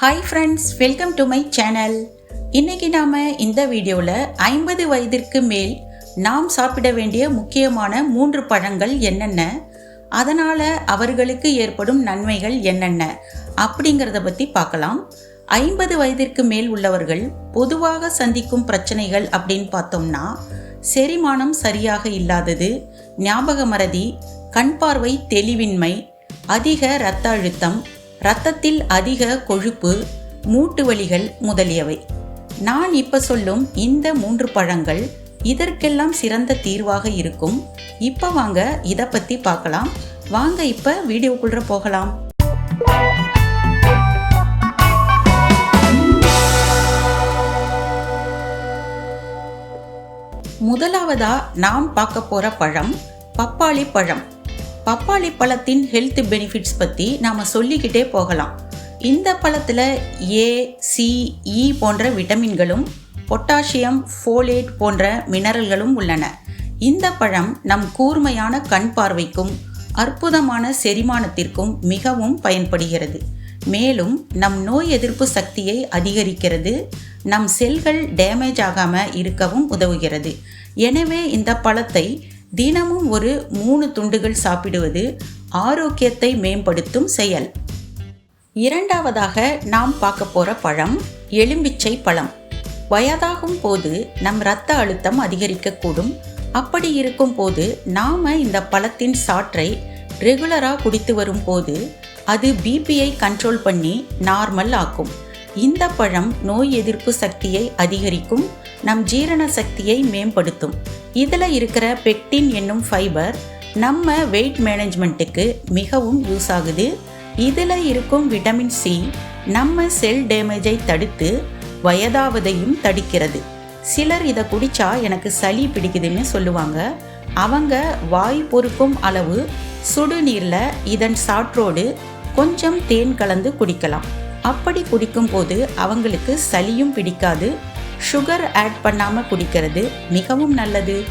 Hi friends welcome to my channel இன்னைக்கு நாம் இந்த வீடியோவில் ஐம்பது வயதிற்கு மேல் நாம் சாப்பிட வேண்டிய முக்கியமான மூன்று பழங்கள் என்னென்ன? அதனால் அவர்களுக்கு ஏற்படும் நன்மைகள் என்னென்ன? அப்படிங்கிறத பற்றி பார்க்கலாம். ஐம்பது வயதிற்கு மேல் உள்ளவர்கள் பொதுவாக சந்திக்கும் பிரச்சனைகள் அப்படின்னு பார்த்தோம்னா செரிமானம் சரியாக இல்லாதது ஞாபக மறதி கண் பார்வை தெளிவின்மை அதிக இரத்த அழுத்தம் இரத்தத்தில் அதிக கொழுப்பு மூட்டு வலிகள் முதலியவை. நான் இப்போ சொல்லும் இந்த மூன்று பழங்கள் இதற்கெல்லாம் சிறந்த தீர்வாக இருக்கும். இப்போ வாங்க இதை பற்றி பார்க்கலாம் வாங்க இப்போ வீடியோக்குள்ள போகலாம். முதலாவதா நாம் பார்க்க போகிற பழம் பப்பாளி பழம். பப்பாளி பழத்தின் ஹெல்த் பெனிஃபிட்ஸ் பற்றி நாம் சொல்லிக்கிட்டே போகலாம். இந்த பழத்தில் ஏ சி இ e போன்ற விட்டமின்களும் பொட்டாசியம் ஃபோலேட் போன்ற மினரல்களும் உள்ளன. இந்த பழம் நம் கூர்மையான கண் பார்வைக்கும் அற்புதமான செரிமானத்திற்கும் மிகவும் பயன்படுகிறது. மேலும் நம் நோய் எதிர்ப்பு சக்தியை அதிகரிக்கிறது நம் செல்கள் டேமேஜ் ஆகாமல் இருக்கவும் உதவுகிறது. எனவே இந்த பழத்தை தினமும் ஒரு மூணு துண்டுகள் சாப்பிடுவது ஆரோக்கியத்தை மேம்படுத்தும் செயல். இரண்டாவதாக நாம் பார்க்க போகிற பழம் எலும்பிச்சை பழம். வயதாகும் போது நம் இரத்த அழுத்தம் அதிகரிக்கக்கூடும். அப்படி இருக்கும் போது நாம் இந்த பழத்தின் சாற்றை ரெகுலராக குடித்து வரும்போது அது பிபியை கண்ட்ரோல் பண்ணி நார்மல் ஆக்கும். இந்த பழம் நோய் எதிர்ப்பு சக்தியை அதிகரிக்கும் நம் ஜீரண சக்தியை மேம்படுத்தும். இதில் இருக்கிற பெக்டின் என்னும் ஃபைபர் நம்ம வெயிட் மேனேஜ்மெண்ட்டுக்கு மிகவும் யூஸ் ஆகுது. இதில் இருக்கும் விட்டமின் சி நம்ம செல் டேமேஜை தடுத்து வயதாவதையும் தடுக்கிறது. சிலர் இதை குடிச்சா எனக்கு சளி பிடிக்குதுன்னு சொல்லுவாங்க. அவங்க வாய் பொறுக்கும் அளவு சுடுநீரில் இதன் சாற்றோடு கொஞ்சம் தேன் கலந்து குடிக்கலாம். அப்படி குடிக்கும்போது அவங்களுக்கு சளியும் பிடிக்காது சுகர் ஆட் பண்ணாமல் குடிக்கிறது மிகவும் நல்லது.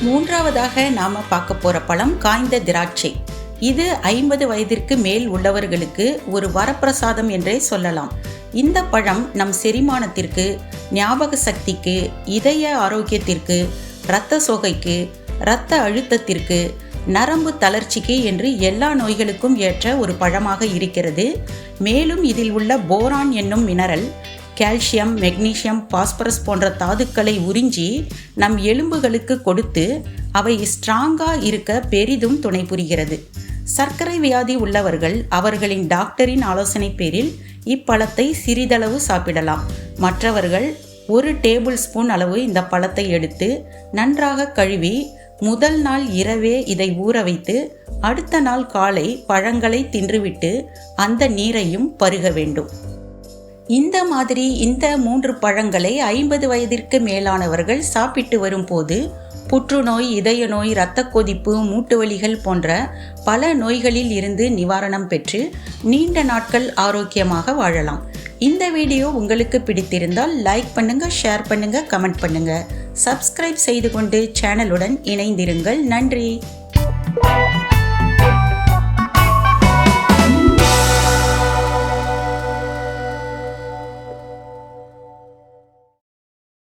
மூன்றாவதாக நாம் பார்க்க போகிற பழம் காய்ந்த திராட்சை. இது ஐம்பது வயதிற்கு மேல் உள்ளவர்களுக்கு ஒரு வரப்பிரசாதம் என்றே சொல்லலாம். இந்த பழம் நம் செரிமானத்திற்கு ஞாபக சக்திக்கு இதய ஆரோக்கியத்திற்கு இரத்த சோகைக்கு இரத்த அழுத்தத்திற்கு நரம்பு தளர்ச்சிக்கு என்று எல்லா நோய்களுக்கும் ஏற்ற ஒரு பழமாக இருக்கிறது. மேலும் இதில் உள்ள போரான் என்னும் மினரல் கால்சியம் மெக்னீசியம் பாஸ்பரஸ் போன்ற தாதுக்களை உறிஞ்சி நம் எலும்புகளுக்கு கொடுத்து அவை ஸ்ட்ராங்காக இருக்க பெரிதும் துணை புரிகிறது. சர்க்கரை வியாதி உள்ளவர்கள் அவர்களின் டாக்டரின் ஆலோசனை பேரில் இப்பழத்தை சிறிதளவு சாப்பிடலாம். மற்றவர்கள் ஒரு டேபிள் ஸ்பூன் அளவு இந்த பழத்தை எடுத்து நன்றாக கழுவி முதல் நாள் இரவே இதை ஊற வைத்து அடுத்த நாள் காலை பழங்களை தின்றுவிட்டு அந்த நீரையும் பருக வேண்டும். இந்த மாதிரி இந்த மூன்று பழங்களை ஐம்பது வயதிற்கு மேலானவர்கள் சாப்பிட்டு வரும்போது புற்றுநோய் இதய நோய் இரத்த கொதிப்பு மூட்டு வலிகள் போன்ற பல நோய்களில் இருந்து நிவாரணம் பெற்று நீண்ட நாட்கள் ஆரோக்கியமாக வாழலாம். இந்த வீடியோ உங்களுக்கு பிடித்திருந்தால் லைக் பண்ணுங்கள் ஷேர் பண்ணுங்கள் கமெண்ட் பண்ணுங்கள் சப்ஸ்கிரைப் செய்து கொண்டு சேனலுடன் இணைந்திருங்கள். நன்றி.